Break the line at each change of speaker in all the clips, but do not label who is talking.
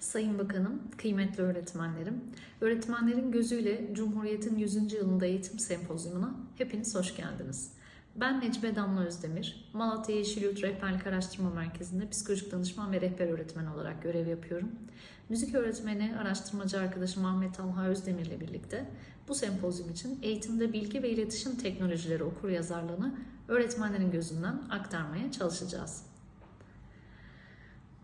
Sayın Bakanım, kıymetli öğretmenlerim, öğretmenlerin gözüyle Cumhuriyet'in 100. yılında eğitim sempozyumuna hepiniz hoş geldiniz. Ben Necibe Damla Özdemir, Malatya Yeşilyurt Rehberlik Araştırma Merkezi'nde psikolojik danışman ve rehber öğretmen olarak görev yapıyorum. Müzik öğretmeni, araştırmacı arkadaşım Ahmet Talha Özdemir ile birlikte bu sempozyum için eğitimde bilgi ve iletişim teknolojileri okur yazarlığını öğretmenlerin gözünden aktarmaya çalışacağız.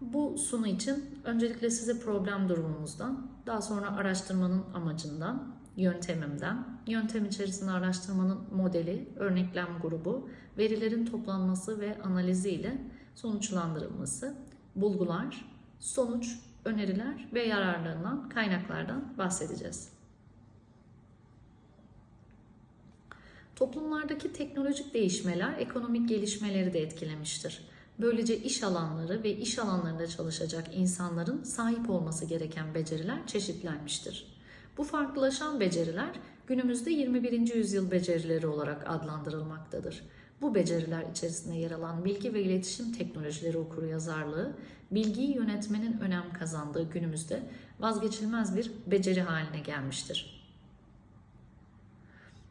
Bu sunu için öncelikle size problem durumumuzdan, daha sonra araştırmanın amacından, yöntemimden, yöntem içerisinde araştırmanın modeli, örneklem grubu, verilerin toplanması ve analizi ile sonuçlandırılması, bulgular, sonuç, öneriler ve yararlanılan kaynaklardan bahsedeceğiz. Toplumlardaki teknolojik değişmeler ekonomik gelişmeleri de etkilemiştir. Böylece iş alanları ve iş alanlarında çalışacak insanların sahip olması gereken beceriler çeşitlenmiştir. Bu farklılaşan beceriler günümüzde 21. yüzyıl becerileri olarak adlandırılmaktadır. Bu beceriler içerisinde yer alan bilgi ve iletişim teknolojileri okuryazarlığı, bilgiyi yönetmenin önem kazandığı günümüzde vazgeçilmez bir beceri haline gelmiştir.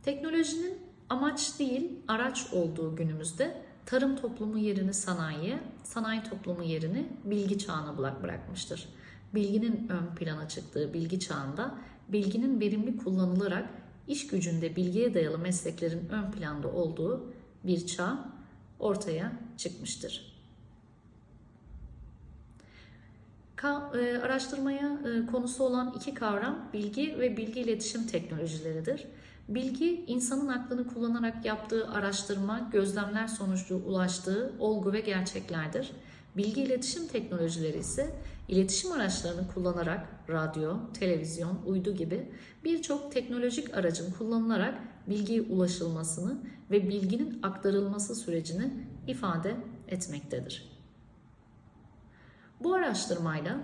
Teknolojinin amaç değil, araç olduğu günümüzde tarım toplumu yerini sanayiye, sanayi toplumu yerini bilgi çağına bırakmıştır. Bilginin ön plana çıktığı bilgi çağında bilginin verimli kullanılarak iş gücünde bilgiye dayalı mesleklerin ön planda olduğu bir çağ ortaya çıkmıştır. Ka e, araştırmaya e, konusu olan iki kavram bilgi ve bilgi iletişim teknolojileridir. Bilgi, insanın aklını kullanarak yaptığı araştırma, gözlemler sonucu ulaştığı olgu ve gerçeklerdir. Bilgi iletişim teknolojileri ise iletişim araçlarını kullanarak radyo, televizyon, uydu gibi birçok teknolojik aracın kullanılarak bilgiye ulaşılmasını ve bilginin aktarılması sürecini ifade etmektedir. Bu araştırmayla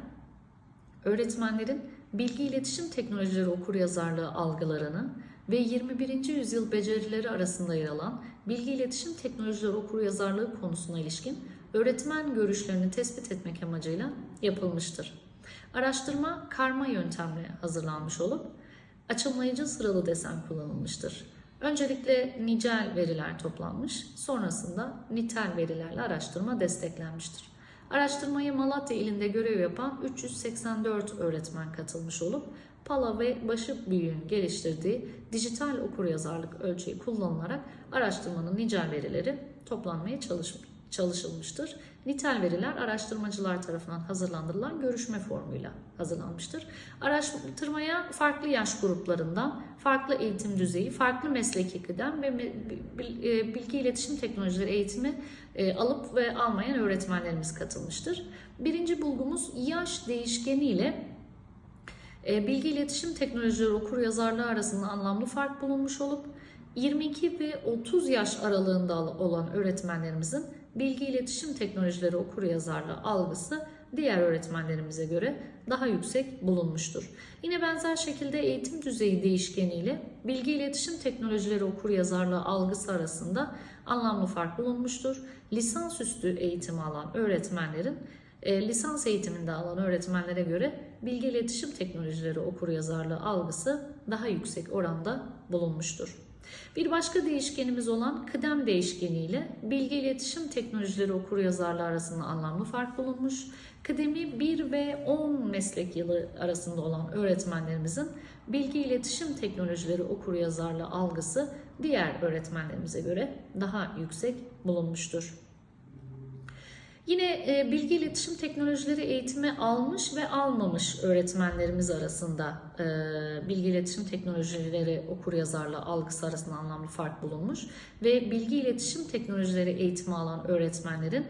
öğretmenlerin bilgi iletişim teknolojileri okuryazarlığı algılarını ve 21. yüzyıl becerileri arasında yer alan bilgi iletişim teknolojileri okuryazarlığı konusuna ilişkin öğretmen görüşlerini tespit etmek amacıyla yapılmıştır. Araştırma karma yöntemle hazırlanmış olup açımlayıcı sıralı desen kullanılmıştır. Öncelikle nicel veriler toplanmış, sonrasında nitel verilerle araştırma desteklenmiştir. Araştırmaya Malatya ilinde görev yapan 384 öğretmen katılmış olup Pala ve Başı Büyük'ün geliştirdiği dijital okuryazarlık ölçeği kullanılarak araştırmanın nicel verileri toplanmaya çalışmış çalışılmıştır. Nitel veriler araştırmacılar tarafından hazırlandırılan görüşme formuyla hazırlanmıştır. Araştırmaya farklı yaş gruplarından, farklı eğitim düzeyi, farklı mesleki kıdem ve e, bilgi iletişim teknolojileri eğitimi e, alıp ve almayan öğretmenlerimiz katılmıştır. Birinci bulgumuz yaş değişkeniyle e, bilgi iletişim teknolojileri okur yazarlığı arasında anlamlı fark bulunmuş olup 22 ve 30 yaş aralığında olan öğretmenlerimizin bilgi iletişim teknolojileri okur yazarlığı algısı diğer öğretmenlerimize göre daha yüksek bulunmuştur. Yine benzer şekilde eğitim düzeyi değişkeniyle bilgi iletişim teknolojileri okur yazarlığı algısı arasında anlamlı fark bulunmuştur. Lisansüstü eğitimi alan öğretmenlerin e, lisans eğitiminde alan öğretmenlere göre bilgi iletişim teknolojileri okur yazarlığı algısı daha yüksek oranda bulunmuştur. Bir başka değişkenimiz olan kıdem değişkeni ile bilgi iletişim teknolojileri okur yazarlığı arasında anlamlı fark bulunmuş. Kıdemi 1 ve 10 meslek yılı arasında olan öğretmenlerimizin bilgi iletişim teknolojileri okur yazarlığı algısı diğer öğretmenlerimize göre daha yüksek bulunmuştur. Yine e, bilgi iletişim teknolojileri eğitimi almış ve almamış öğretmenlerimiz arasında e, bilgi iletişim teknolojileri okur yazarlığı algısı arasında anlamlı fark bulunmuş ve bilgi iletişim teknolojileri eğitimi alan öğretmenlerin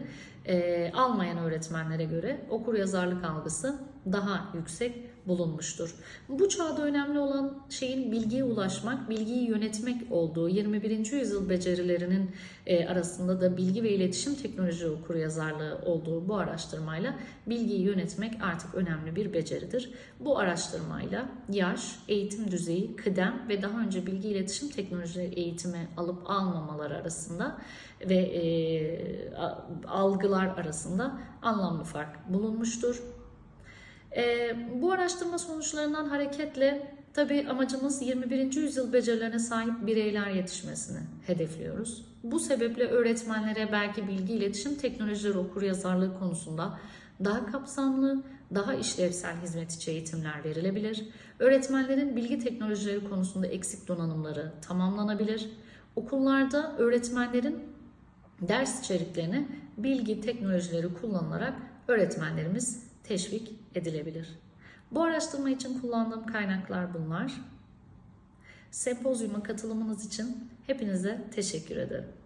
e, almayan öğretmenlere göre okur yazarlık algısı daha yüksek bulunmuştur. Bu çağda önemli olan şeyin bilgiye ulaşmak, bilgiyi yönetmek olduğu 21. yüzyıl becerilerinin e, arasında da bilgi ve iletişim teknoloji okur yazarlığı olduğu bu araştırmayla bilgiyi yönetmek artık önemli bir beceridir. Bu araştırmayla yaş, eğitim düzeyi, kıdem ve daha önce bilgi iletişim teknolojileri eğitimi alıp almamalar arasında ve e, algılar arasında anlamlı fark bulunmuştur. Ee, bu araştırma sonuçlarından hareketle tabii amacımız 21. yüzyıl becerilerine sahip bireyler yetişmesini hedefliyoruz. Bu sebeple öğretmenlere belki bilgi iletişim teknolojileri okuryazarlığı konusunda daha kapsamlı, daha işlevsel hizmet içi eğitimler verilebilir. Öğretmenlerin bilgi teknolojileri konusunda eksik donanımları tamamlanabilir. Okullarda öğretmenlerin ders içeriklerini bilgi teknolojileri kullanılarak öğretmenlerimiz teşvik edilebilir. Bu araştırma için kullandığım kaynaklar bunlar. Sempozyuma katılımınız için hepinize teşekkür ederim.